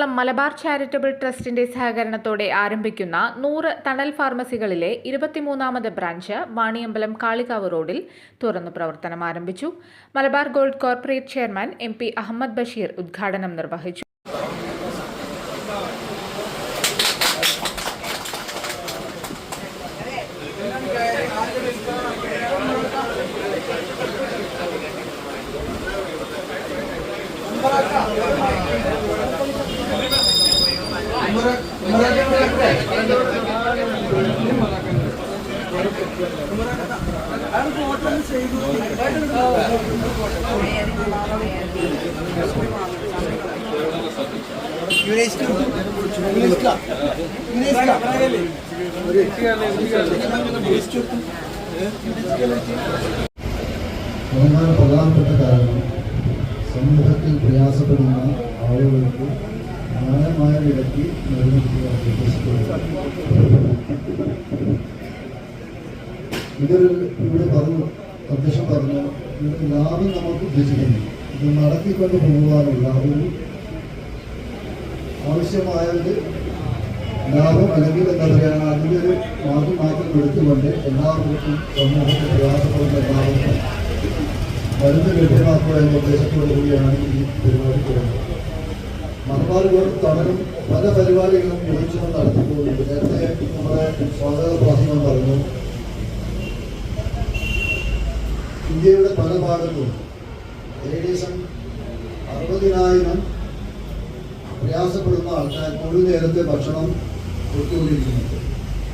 കേരളത്തിലുടനീളം മലബാർ ചാരിറ്റബിൾ ട്രസ്റ്റിന്റെ സഹകരണത്തോടെ ആരംഭിക്കുന്ന നൂറ് തണൽ ഫാർമസികളിലെ ഇരുപത്തിമൂന്നാമത് ബ്രാഞ്ച് വാണിയമ്പലം കാളികാവ് റോഡിൽ തുറന്നു പ്രവർത്തനം ആരംഭിച്ചു. Malabar gold corporate chairman M P Ahammed Basheer ഉദ്ഘാടനം നിർവഹിച്ചു. പ്രധാന പ്രധാനപ്പെട്ട കാരണം സമൂഹത്തിൽ പ്രയാസപ്പെടുന്ന ആളുകൾക്ക് ന്യായമായ വിലയ്ക്ക് ഉദ്ദേശിക്കുന്നത് ഇതൊരു ഇവിടെ പറഞ്ഞു അധ്യക്ഷൻ പറഞ്ഞു ലാഭം നമുക്ക് ഉദ്ദേശിക്കുന്നു. ഇത് നടത്തിക്കൊണ്ട് പോകുവാനുള്ള ഒരു ആവശ്യമായത് ലാഭം അല്ലെങ്കിൽ എന്താ പറയുക അതിന്റെ ഒരു മാർഗം മാറ്റം എടുത്തുകൊണ്ട് എല്ലാവർക്കും സമൂഹത്തിൽ പ്രയാസപ്പെടുന്ന എല്ലാവർക്കും മരുന്ന് ലഭ്യമാക്കുക എന്ന ഉദ്ദേശത്തോടു കൂടിയാണ് ഈ പരിപാടി തുടങ്ങുന്നത്. മലബാർ തമനും പല പരിപാടികളും വിളിച്ചുകൊണ്ട് നടത്തിപ്പോകുന്നുണ്ട് നേരത്തെ നമ്മുടെ സ്വാഗത പ്രസംഗം പറഞ്ഞു. ഇന്ത്യയുടെ പല ഭാഗത്തും ഏകദേശം അറുപതിനായിരം പ്രയാസപ്പെടുന്ന ആൾക്കാർ ഒരു നേരത്തെ ഭക്ഷണം കൊടുത്തുകൊണ്ടിരിക്കുന്നുണ്ട്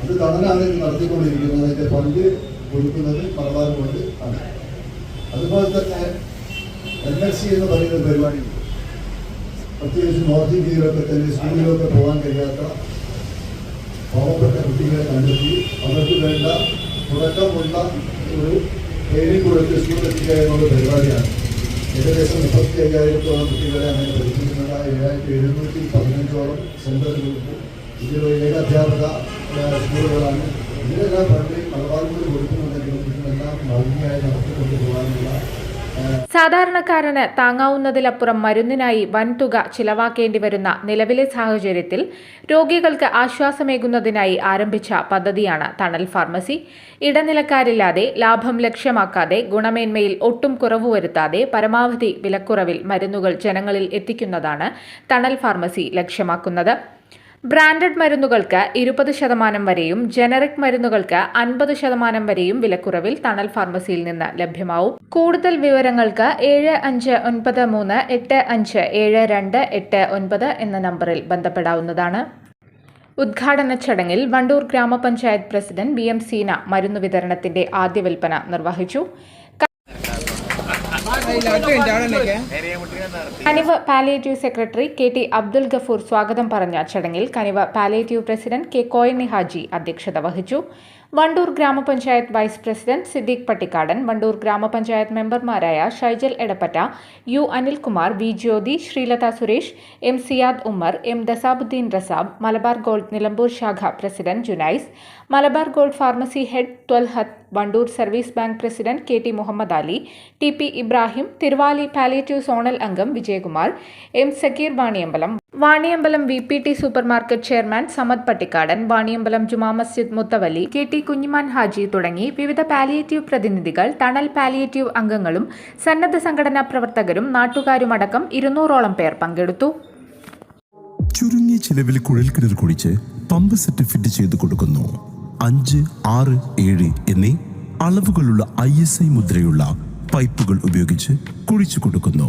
അത് തണലാണ് നടത്തിക്കൊണ്ടിരിക്കുന്നത്. അതിന്റെ പങ്ക് കൊടുക്കുന്നത് മലബാർ കൊണ്ട് ആണ്. അതുപോലെ തന്നെ എൻ എൽ സി എന്ന് പറയുന്ന പരിപാടിയുണ്ട്. പ്രത്യേകിച്ച് നോർത്ത് ഇന്ത്യയിലൊക്കെ തന്നെ സ്കൂളിലൊക്കെ പോകാൻ കഴിയാത്ത പാവപ്പെട്ട കുട്ടികളെ കണ്ടെത്തി അവർക്ക് വേണ്ട തുടക്കമുള്ള ഒരു ട്രെയിനിങ് കൊടുത്ത് സ്കൂളിൽ എത്തിക്കുക എന്നുള്ള പരിപാടിയാണ് ഏകദേശം മുപ്പത്തി അയ്യായിരത്തോളം കുട്ടികളെ അങ്ങനെ പഠിപ്പിക്കുന്നത് ഏഴായിരത്തി എഴുന്നൂറ്റി പതിനഞ്ചോളം സെന്ററുകൾക്ക് ഇതിലൊരു ഏക അധ്യാപക ആ, സ്കൂളുകളാണ് ഇതിലെല്ലാം ഫണ്ട് മലബാർ കൂടി കൊടുക്കുന്നുണ്ടെങ്കിലും ഇതിനെല്ലാം ഭംഗിയായി നടത്തിക്കൊണ്ട് പോകാനുള്ള ആ, സാധാരണക്കാരന് താങ്ങാവുന്നതിലപ്പുറം മരുന്നിനായി വൻതുക ചിലവാക്കേണ്ടി വരുന്ന നിലവിലെ സാഹചര്യത്തിൽ രോഗികൾക്ക് ആശ്വാസമേകുന്നതിനായി ആരംഭിച്ച പദ്ധതിയാണ് തണൽ ഫാർമസി. ഇടനിലക്കാരില്ലാതെ ലാഭം ലക്ഷ്യമാക്കാതെ ഗുണമേന്മയിൽ ഒട്ടും കുറവ് വരുത്താതെ പരമാവധി വിലക്കുറവിൽ മരുന്നുകൾ ജനങ്ങളിൽ എത്തിക്കുന്നതാണ് തണൽ ഫാർമസി ലക്ഷ്യമാക്കുന്നത്. ബ്രാൻഡഡ് മരുന്നുകൾക്ക് ഇരുപത് ശതമാനം വരെയും ജനറിക് മരുന്നുകൾക്ക് അൻപത് ശതമാനം വരെയും വിലക്കുറവിൽ തണൽ ഫാർമസിയിൽ നിന്ന് ലഭ്യമാവും. കൂടുതൽ വിവരങ്ങൾക്ക് ഏഴ് അഞ്ച് ഒൻപത് മൂന്ന് എട്ട് അഞ്ച് ഏഴ് രണ്ട് എട്ട് ഒൻപത് എന്ന നമ്പറിൽ ബന്ധപ്പെടാവുന്നതാണ്. ഉദ്ഘാടന ചടങ്ങിൽ വണ്ടൂർ ഗ്രാമപഞ്ചായത്ത് പ്രസിഡന്റ് ബി എം സീന മരുന്ന് വിതരണത്തിന്റെ ആദ്യ വിൽപ്പന നിർവഹിച്ചു. Kanivu palliative secretary K T Abdul Gafoor സ്വാഗതം പറഞ്ഞ ചടങ്ങിൽ Kanivu palliative president K Koyani Haji അധ്യക്ഷത വഹിച്ചു. വണ്ടൂർ ഗ്രാമപഞ്ചായത്ത് വൈസ് പ്രസിഡന്റ് സിദ്ദീഖ് പട്ടിക്കാടൻ വണ്ടൂർ ഗ്രാമപഞ്ചായത്ത് മെമ്പർമാരായ Shaijal Edappatta U Anilkumar V Jyothi Sreelatha Suresh M Siyad Ummer M Dasabuddeen Rasab Malabar gold Nilambur ശാഖ president Junais Malabar gold pharmacy head Thwalhath Wandoor service bank president K T Muhammad Ali T P Ibrahim Thiruvali palliative zonal അംഗം Vijayakumar M Sakkeer Vaniyambalam Vaniyambalam V P T super market chairman Samad Pattikkadan Vaniyambalam Juma Masjid മുത്തവലി K T Kunhiman Haji തുടങ്ങി വിവിധ palliative പ്രതിനിധികൾ തണൽ palliative അംഗങ്ങളും സന്നദ്ധ സംഘടനാ പ്രവർത്തകരും നാട്ടുകാരുമടക്കം ഇരുന്നൂറോളം പേർ പങ്കെടുത്തു. ചുരുങ്ങിയ ചിലവിൽ കുഴൽക്കിണർ കുഴിച്ച് പമ്പ് സെറ്റ് ഫിറ്റ് ചെയ്ത് കൊടുക്കുന്നു. അഞ്ച് ആറ് ഏഴ് എന്നീ അളവുകളുള്ള ഐ എസ് ഐ മുദ്രയുള്ള പൈപ്പുകൾ ഉപയോഗിച്ച് കുഴിച്ചു കൊടുക്കുന്നു.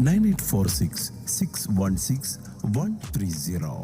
Nine eight four six six one six one three zero